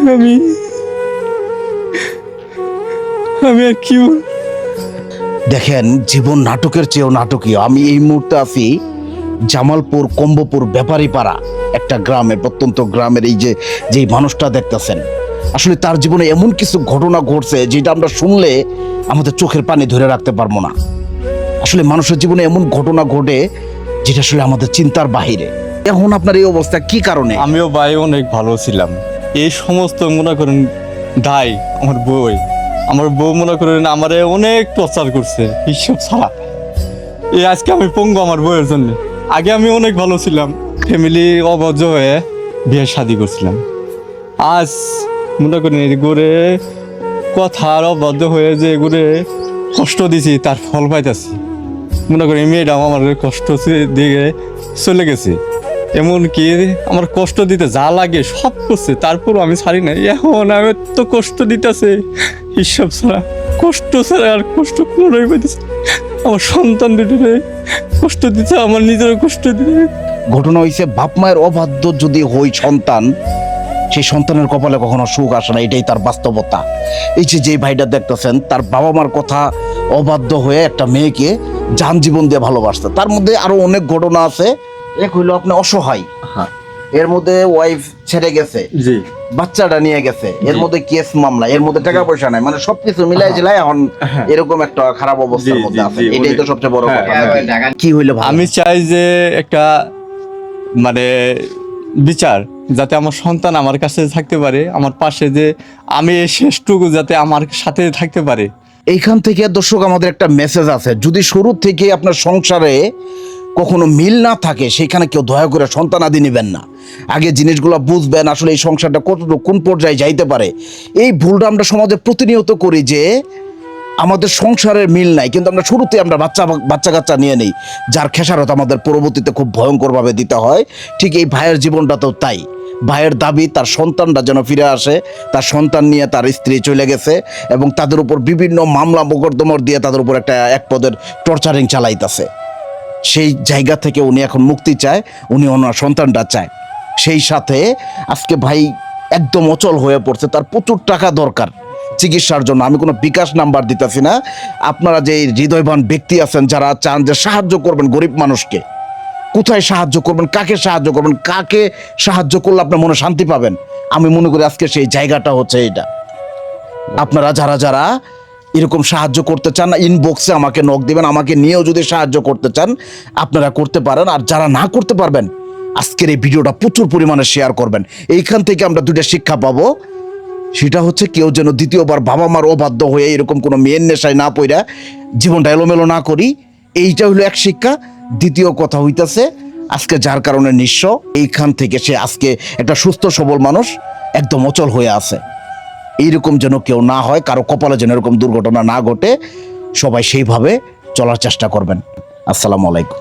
আমি আমি আর কি দেখেন জীবন নাটকের চেয়েও নাটকীয়। আমি এই মুহূর্তে আছি জামালপুর কম্বপুর ব্যাপারীপাড়া একটা গ্রামে প্রত্যন্ত গ্রামের এই যে যেই মানুষটা দেখতেছেন। আসলে তার জীবনে এমন কিছু ঘটনা ঘটছে যেটা আমরা শুনলে আমাদের চোখের পানি ধরে রাখতে পারব না। আসলে মানুষের জীবনে এমন ঘটনা ঘটে যেটা আসলে আমাদের চিন্তার বাহিরে। এখন আপনার এই অবস্থা কি কারণে? আমিও ভাই অনেক ভালো ছিলাম। এই সমস্ত মনে করেন দায় আমার বই। আমার বউ মনে করেন আমারে অনেক টর্চার করছে হিসাব ছাড়া এই আজকে আমি পঙ্গু আমার বউয়ের জন্য। আগে আমি অনেক ভালো ছিলাম ফ্যামিলি অবজ্জ হয়ে বিয়ে শাদি করছিলাম। আজ মনে করেন এই গড়ে কথার অবাধ্য হয়ে যে গড়ে কষ্ট দিছি, তার ফল পাইতাছি। মনে করি মেয়েটাও আমার কষ্ট দিয়ে চলে গেছে। এমন কি আমার কষ্ট দিতে যা লাগে সব করছে, তারপরও আমি ছাড়ি না এখন আমি তো কষ্ট দিতেছে। হিসাব ছাড়া কষ্ট ছাড়া আর কষ্ট কোনোই পাইতেছে আমার সন্তান দুটো কষ্ট দিতে আমার নিজেরও কষ্ট দিতে ঘটনা হয়েছে বাপ মায়ের অবাধ্য যদি হই সন্তান, সেই সন্তানের কপালে কখনো সুখ আসে না, এটাই তার বাস্তবতা। এই যে যে ভাইটা দেখতেছেন, তার বাবা মার কথা অবাধ্য হয়ে একটা মেয়েকে যান জীবন দিয়ে ভালোবাসতে। তার মধ্যে আরও অনেক ঘটনা আছে। এক হইল আপনি অসহায়। এর মধ্যে ওয়াইফ ছেড়ে গেছে। জি। বাচ্চাটা নিয়ে গেছে। এর মধ্যে কেস মামলা এর মধ্যে টাকা পয়সা নাই। মানে সবকিছু মিলাই জিলাই এখন এরকম একটা খারাপ অবস্থার মধ্যে আছে এটাই তো সবচেয়ে বড় হ্যাঁ, কথা। কি হইলে আমি চাই যে একটা মানে বিচার যাতে আমার সন্তান আমার কাছে থাকতে পারে আমার পাশে যে আমি এই শেষটুকু যাতে আমার সাথে থাকতে পারে। এইখান থেকে দর্শক আমাদের একটা মেসেজ আছে। যদি শুরু থেকে আপনার সংসারে কখনো মিল না থাকে সেখানে কেউ দয়া করে সন্তানাদি নেবেন না। আগে জিনিসগুলো বুঝবেন, আসলে এই সংসারটা কতটুকু কোন পর্যায়ে যাইতে পারে। এই ভুলটা আমরা সমাজে প্রতিনিয়ত করি যে, আমাদের সংসারের মিল নাই, কিন্তু আমরা শুরুতে আমরা বাচ্চা বাচ্চা কাচ্চা নিয়ে নেই, যার খেসারত আমাদের পরবর্তীতে খুব ভয়ঙ্করভাবে দিতে হয়। ঠিক এই ভাইয়ের জীবনটা তো তাই। ভাইয়ের দাবি, তার সন্তানটা যেন ফিরে আসে, তার সন্তান নিয়ে তার স্ত্রী চলে গেছে, এবং তাদের উপর বিভিন্ন মামলা, মোকদ্দমর দিয়ে তাদের উপর একটা এক পদের টর্চারিং চালাইতেছে। সেই জায়গা থেকে উনি এখন মুক্তি চায়, উনি ওনার সন্তানটা চায়। সেই সাথে আজকে ভাই একদম অচল হয়ে পড়ছে, তার প্রচুর টাকা দরকার চিকিৎসার জন্য। আমি কোনো বিকাশ নাম্বার দিতেছি না। আপনারা যে হৃদয়বান ব্যক্তি আছেন, যারা চান যে সাহায্য করবেন গরিব মানুষকে, কোথায় সাহায্য করবেন, কাকে সাহায্য করবেন, কাকে সাহায্য করলে আপনার মনে শান্তি পাবেন? আমি মনে করি আজকে সেই জায়গাটা হচ্ছে এটা আপনারা যারা যারা এরকম সাহায্য করতে চান ইনবক্সে আমাকে নক দিবেন, আমাকে নিয়েও যদি সাহায্য করতে চান, আপনারা করতে পারেন। আর যারা না করতে পারবেন, আজকের এই ভিডিওটা প্রচুর পরিমাণে শেয়ার করবেন। এইখান থেকে আমরা দুইটা শিক্ষা পাবো। সেটা হচ্ছে কেউ যেন দ্বিতীয়বার বাবা মার অবাধ্য হয়ে এরকম কোনো মেয়ের নেশায় না পইরা জীবনটা এলোমেলো না করি। এইটা হলো এক শিক্ষা। দ্বিতীয় কথা হইতাছে, আজকে যার কারণে নিঃস্ব, এইখান থেকে সে আজকে একটা সুস্থ সবল মানুষ, একদম অচল হয়ে আছে। এইরকম যেন কেউ না হয়, কারও কপালে যেন এরকম দুর্ঘটনা না ঘটে, সবাই সেইভাবে চলার চেষ্টা করবেন। আসসালামু আলাইকুম।